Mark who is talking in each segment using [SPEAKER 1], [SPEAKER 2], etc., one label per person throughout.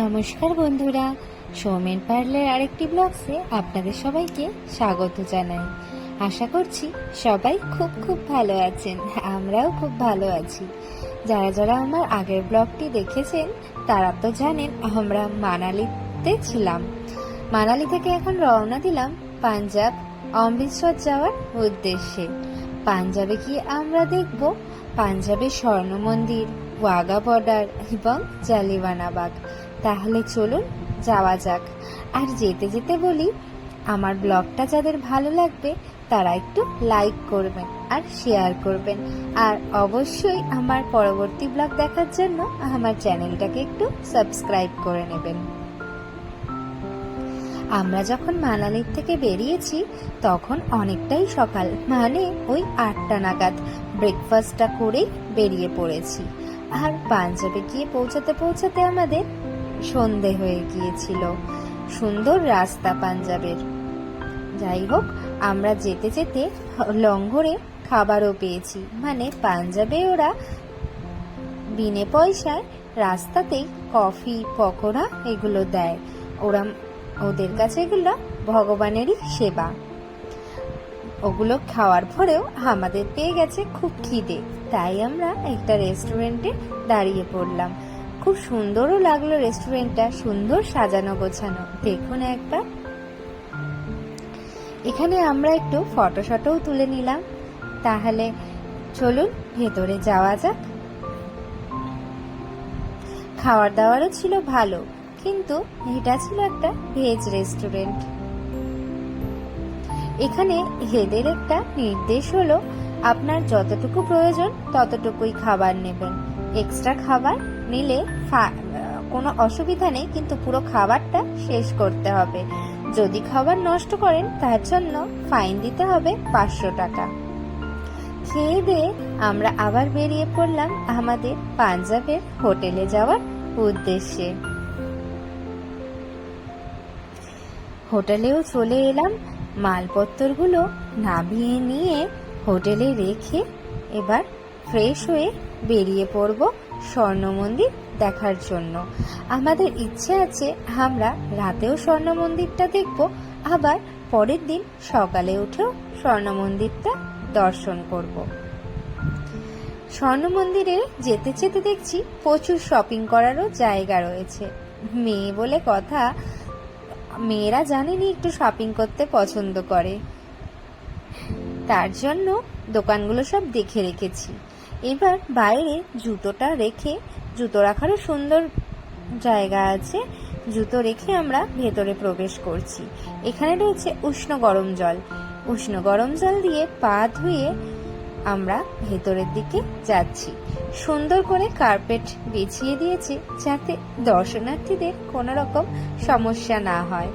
[SPEAKER 1] নমস্কার বন্ধুরা, সৌমেন পার্লের আরেকটি ব্লগসে আপনাদের সবাইকে স্বাগত জানাই। আশা করছি সবাই খুব খুব ভালো আছেন, আমরাও খুব ভালো আছি। যারা যারা আমার আগের ব্লগটি দেখেছেন, তারা তো জানেন আমরা মানালিতে ছিলাম। মানালি থেকে এখন রওনা দিলাম পাঞ্জাব অমৃতসর যাওয়ার উদ্দেশ্যে। পাঞ্জাবে গিয়ে আমরা দেখব পাঞ্জাবের স্বর্ণ মন্দির ওয়াগা বর্ডার এবং জালিওয়ানাবাগ তাহলে চলুন যাওয়া যাক। আর যেতে যেতে বলি, আমার ব্লগটা যাদের ভালো লাগবে, তারা একটু লাইক করবেন আর শেয়ার করবেন। আর অবশ্যই আমার পরবর্তী ব্লগ দেখার জন্য আমার চ্যানেলটাকে একটু সাবস্ক্রাইব করে নেবেন। আমরা যখন মানালির থেকে বেরিয়েছি, তখন অনেকটাই সকাল মানে ওই আটটা নাগাদ ব্রেকফাস্টটা করেই বেরিয়ে পড়েছি। আর পাঞ্জাবে গিয়ে পৌঁছাতে পৌঁছাতে আমাদের সন্ধে হয়ে গিয়েছিল। সুন্দর রাস্তা পাঞ্জাবের। যাই হোক আমরা যেতে যেতে লঙ্গরে খাবারও পেয়েছি। মানে পাঞ্জাবে ওরা বিনে পয়সায় রাস্তাতেই কফি, পকোড়া এগুলো দেয়। ওরা ওদের কাছে এগুলো ভগবানেরই সেবা। ওগুলো খাওয়ার পরেও আমাদের পেয়ে গেছে খুব খিদে। তাই আমরা একটা রেস্টুরেন্টে দাঁড়িয়ে পড়লাম। খুব সুন্দরও লাগল রেস্টুরেন্টটা, সুন্দর সাজানো গোছানো। দেখুন একবার। এখানে আমরা একটু ফটো শটোও তুলে নিলাম। তাহলে চলুন, ভেতরে যাওয়া যাক। খাওয়ার দাওয়ারও ছিল ভালো, কিন্তু এটা ছিল একটা ভেজ রেস্টুরেন্ট। এখানে এদের একটা নির্দেশ হলো, আপনার যতটুকু প্রয়োজন ততটুকুই খাবার নেবেন। এক্সট্রা খাবার নিলে কোনো অসুবিধা নেই, কিন্তু পুরো খাবারটা শেষ করতে হবে। যদি খাবার নষ্ট করেন, তার জন্য ফাইন দিতে হবে পাঁচশো টাকা। খেয়ে দিয়ে আমরা আবার বেরিয়ে পড়লাম আমাদের পাঞ্জাবের হোটেলে যাওয়ার উদ্দেশ্যে। হোটেলেও চলে এলাম, মালপত্রগুলো নামিয়ে নিয়ে হোটেলে রেখে এবার ফ্রেশ হয়ে বেরিয়ে পড়ব স্বর্ণ মন্দির দেখার জন্য। আমাদের ইচ্ছে আছে আমরা রাতেও স্বর্ণ মন্দিরটা দেখব, আবার পরের দিন সকালে উঠেও স্বর্ণ মন্দিরটা দর্শন করব। স্বর্ণ মন্দিরে যেতে যেতে দেখছি প্রচুর শপিং করারও জায়গা রয়েছে। মেয়ে বলে কথা, মেয়েরা জানেনি একটু শপিং করতে পছন্দ করে। তার জন্য দোকানগুলো সব দেখে রেখেছি। এবার বাইরে জুতোটা রেখে, জুতো রাখারও সুন্দর জায়গা আছে। জুতো রেখে আমরা ভেতরে প্রবেশ করছি। এখানে রয়েছে উষ্ণ গরম জল। উষ্ণ গরম জল দিয়ে পা ধুয়ে আমরা ভেতরের দিকে যাচ্ছি। সুন্দর করে কার্পেট বিছিয়ে দিয়েছে যাতে দর্শনার্থীদের কোনো রকম সমস্যা না হয়।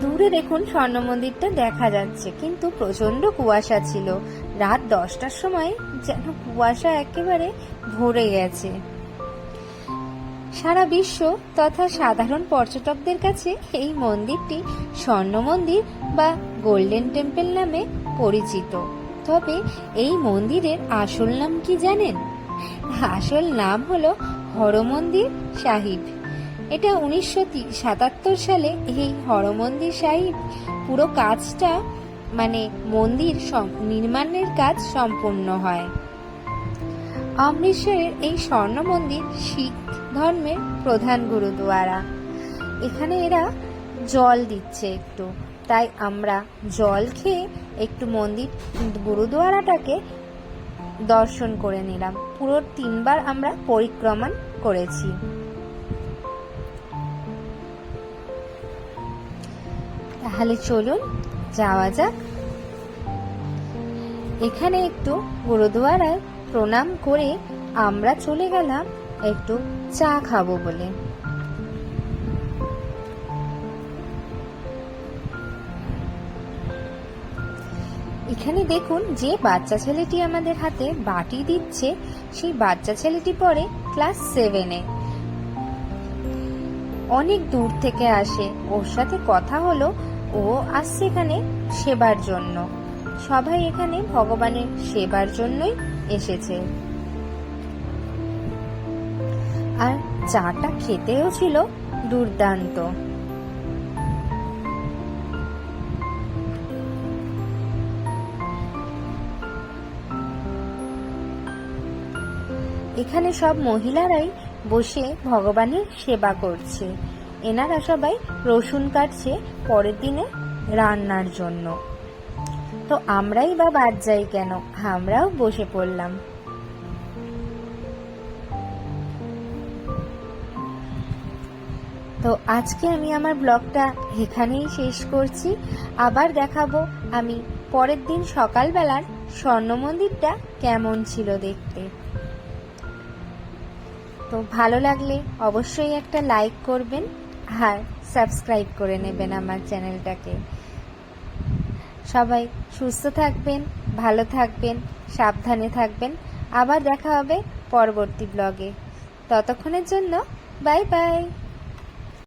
[SPEAKER 1] দূরে দেখুন স্বর্ণ মন্দিরটা দেখা যাচ্ছে। কিন্তু প্রচণ্ড কুয়াশা ছিল। রাত দশটার সময় যেন কুয়াশা একেবারে ভরে গেছে। সারা বিশ্ব তথা সাধারণ পর্যটকদের কাছে এই মন্দিরটি স্বর্ণ মন্দির বা গোল্ডেন টেম্পল নামে পরিচিত। তবে এই মন্দিরের আসল নাম কি জানেন? আসল নাম হলো হরমন্দির সাহিব। এটা উনিশশো সাতাত্তর সালে এই হরমন্দির সাহিব পুরো কাজটা মানে মন্দির নির্মাণের কাজ সম্পূর্ণ হয়। অমৃতসরের এই স্বর্ণ মন্দির শিখ ধর্মের প্রধান গুরুদুয়ারা। এখানে এরা জল দিচ্ছে একটু, তাই আমরা জল খেয়ে একটু মন্দির গুরুদুয়ারাটাকে দর্শন করে নিলাম। পুরো তিনবার আমরা পরিক্রমণ করেছি। তাহলে চলুন, যাওয়া যাক। এখানে একটু গুরুদুয়ারায় প্রণাম করে আমরা চলে গেলাম একটু চা খাব বলে। এখানে দেখুন, যে বাচ্চা ছেলেটি আমাদের হাতে বাটি দিচ্ছে, সেই বাচ্চা ছেলেটি পড়ে ক্লাস সেভেনে। অনেক দূর থেকে আসে। ওর সাথে কথা হলো ও আসছে এখানে সেবার জন্য। সবাই এখানে ভগবানের সেবার জন্যই এসেছে। আর চাটা খেতেও ছিল দুর্দান্ত। এখানে সব মহিলারাই বসে ভগবানের সেবা করছে। এনারা সবাই রসুন কাটছে পরের দিনে রান্নার জন্য। তো আমরাই বা বাদ যাই কেন? আমরাও বসে পড়লাম। তো আজকে আমি আমার ব্লগটা এখানেই শেষ করছি। আবার দেখাবো আমি পরের দিন সকালবেলার স্বর্ণ মন্দিরটা কেমন ছিল দেখতে। তো ভালো লাগলে অবশ্যই একটা লাইক করবেন। আর সাবস্ক্রাইব করে নেবেন আমার চ্যানেলটাকে সবাই সুস্থ থাকবেন, ভালো থাকবেন, সাবধানে থাকবেন। আবার দেখা হবে পরবর্তী ব্লগে ততক্ষণের জন্য বাই বাই